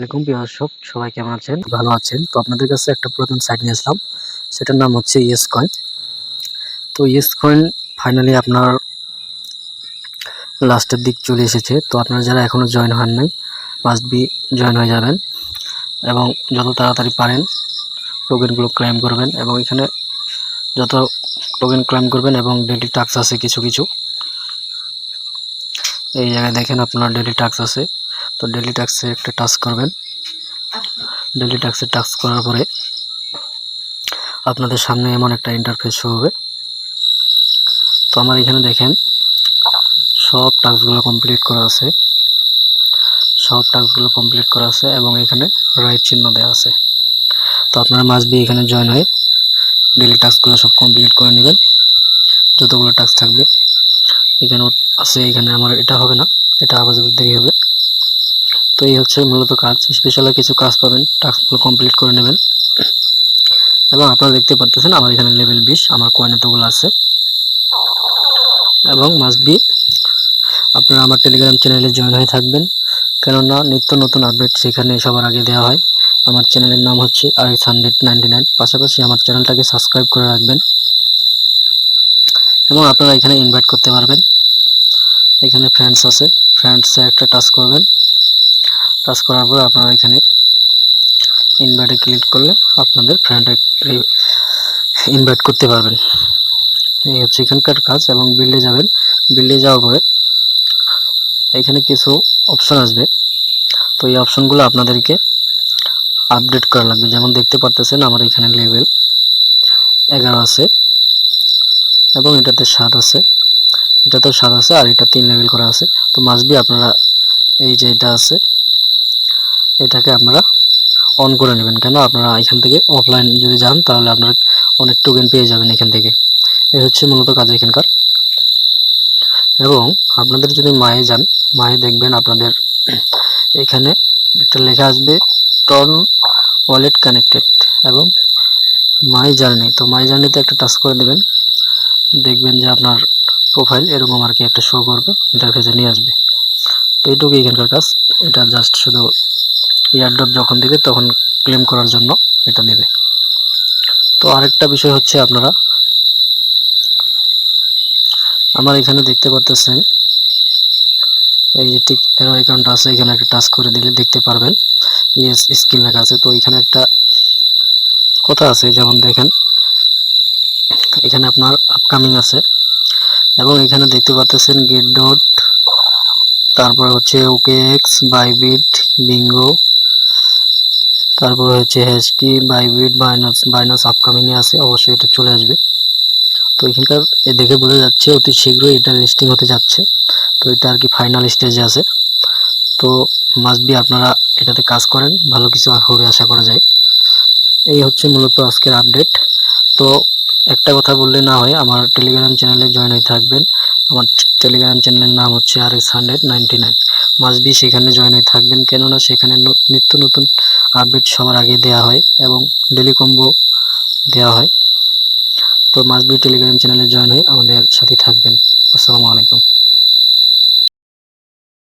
আসসালামাইকুম প্রিয় সবাই কেমন আছেন? ভালো আছেন। তো আপনাদের কাছে একটা পুরাতন সাইট নিয়ে আসলাম। সেটার নাম হচ্ছে ইয়েস কয়েন তো ইয়েস কয়েন ফাইনালি আপনার লাস্টের দিক চলে এসেছে। তো আপনারা যারা এখনও জয়েন হন নাই মাস্ট বি জয়েন হয়ে যাবেন এবং যত তাড়াতাড়ি পারেন টোকেনগুলো ক্লেম করবেন এবং এখানে যত টোকেন ক্লেম করবেন এবং ডেলি টাক্স আছে কিছু কিছু। এই জায়গায় দেখেন আপনার ডেলি টাক্স আছে। তো ডেলি টাক্সে একটা টাস্ক করবেন। ডেলি টাক্সে টাস্ক করার পরে আপনাদের সামনে এমন একটা ইন্টারফেস শো হবে। তো আমার এখানে দেখেন, সব টাস্কগুলো কমপ্লিট করা আছে। সব টাস্কগুলো কমপ্লিট করা আছে এবং এখানে রাইট চিহ্ন দেওয়া আছে। তো আপনারা মাস বি এখানে জয়েন হয়ে ডেলি টাস্কগুলো সব কমপ্লিট করে নেবেন। যতগুলো টাস্ক থাকবে। এখানে আছে, এখানে আমার এটা হবে না, এটা আপাতত দেরি হবে। তো এই হচ্ছে মূলত কাজ। স্পেশাল কিছু কাজ পাবেন টাস্কগুলো কমপ্লিট করে নেবেন। এবং আপনারা দেখতে পারতেছেন আমার এখানে লেভেল বিশ, আমার কয়েন এতগুলো আছে। এবং মাস্ট বি আপনারা আমার টেলিগ্রাম চ্যানেলে জয়েন হয়ে থাকবেন। কেননা নিত্য নতুন আপডেট সেখানে সবার আগে দেওয়া হয়। আমার চ্যানেলের নাম হচ্ছে R X hundred ninety nine. পাশাপাশি আমার চ্যানেলটাকে সাবস্ক্রাইব করে রাখবেন। এবং আপনারা এখানে ইনভাইট করতে পারবেন। এখানে ফ্রেন্ডস আছে। ফ্রেন্ডসে একটা টাচ করবেন। টাচ করার পর আপনারা এখানে ইনভাইটে ক্লিক করলে আপনাদের ফ্রেন্ডে ইনভাইট করতে পারবেন। এই হচ্ছে এখানকার কাজ এবং বিল্ডে যাবেন। বিল্ডে যাওয়ার পরে এখানে কিছু অপশন আসবে। তো এই অপশনগুলো আপনাদেরকে আপডেট করা লাগবে। যেমন দেখতে পারতেছেন আমার এখানে লেভেল এগারো আছে এবং এটাতে সাত আছে। এটাতেও সাত আছে আর এটা তিন লেভেল করা আছে। তো মাসবি আপনারা এই যে এটা আছে এটাকে আপনারা অন করে নেবেন। কেন আপনারা এখান থেকে অফলাইন যদি যান, তাহলে আপনারা অনেক টোকেন পেয়ে যাবেন এখান থেকে। এই হচ্ছে মূলত কাজ এখানকার। এবং আপনাদের যদি মায়ে যান, মায়ে দেখবেন আপনাদের এখানে একটা লেখা আসবে টর্ন ওয়ালেট কানেক্টেড এবং মাই জার্নি তো মাই জার্নিতে একটা টাচ করে দেবেন। দেখবেন যে আপনার প্রোফাইল এরকম আর কি একটা শো করবে ইন্টারফেসে নিয়ে আসবে। তো এইটুকু এখানকার কাজ। এটা জাস্ট শুধু এয়ারড্রপ যখন দেবে, তখন ক্লেম করার জন্য এটা নেবে। তো আরেকটা বিষয় হচ্ছে আপনারা, আমার এখানে দেখতে পারতেছেন, এই যে টিক এরো অ্যাকাউন্ট আছে, এখানে একটা টাচ করে দিলে দেখতে পারবেন। ইয়েস স্ক্রিন লেখা আছে, তো এখানে একটা কথা আছে, যেমন দেখেন, এখানে আপনার আপকামিং আছে, এবং এখানে দেখতে পাচ্ছেন গেট ডট তারপর হচ্ছে ওকে এক্স বাইবিট বিঙ্গো তারপর হচ্ছে হ্যাশকি বাইবিট বাইনাস বাইনাস আপকামিংয়ে আছে, অবশ্যই এটা চলে আসবে। তো এখানকার এ দেখে বোঝা যাচ্ছে অতি শীঘ্রই এটা লিস্টিং হতে যাচ্ছে। তো এটা আর কি ফাইনাল স্টেজে আছে। তো মাস্ট বি আপনারা এটাতে কাজ করেন, ভালো কিছু আর হবে আশা করা যায়। এই হচ্ছে মূলত আজকের আপডেট তো একটা কথা বললে না হয়, আমার টেলিগ্রাম চ্যানেলে জয়েন হয়ে থাকবেন। আমার টেলিগ্রাম চ্যানেলের নাম হচ্ছে R X hundred ninety nine must be সেখানে জয়েন হয়ে থাকবেন। কেননা সেখানে নিত্য নতুন আপডেট সবার আগে দেয়া হয় এবং ডেলি কম্বো দেওয়া হয়। তো মাসবি টেলিগ্রাম চ্যানেলে জয়েন হয়ে আমাদের সাথে থাকবেন। আসসালামু আলাইকুম।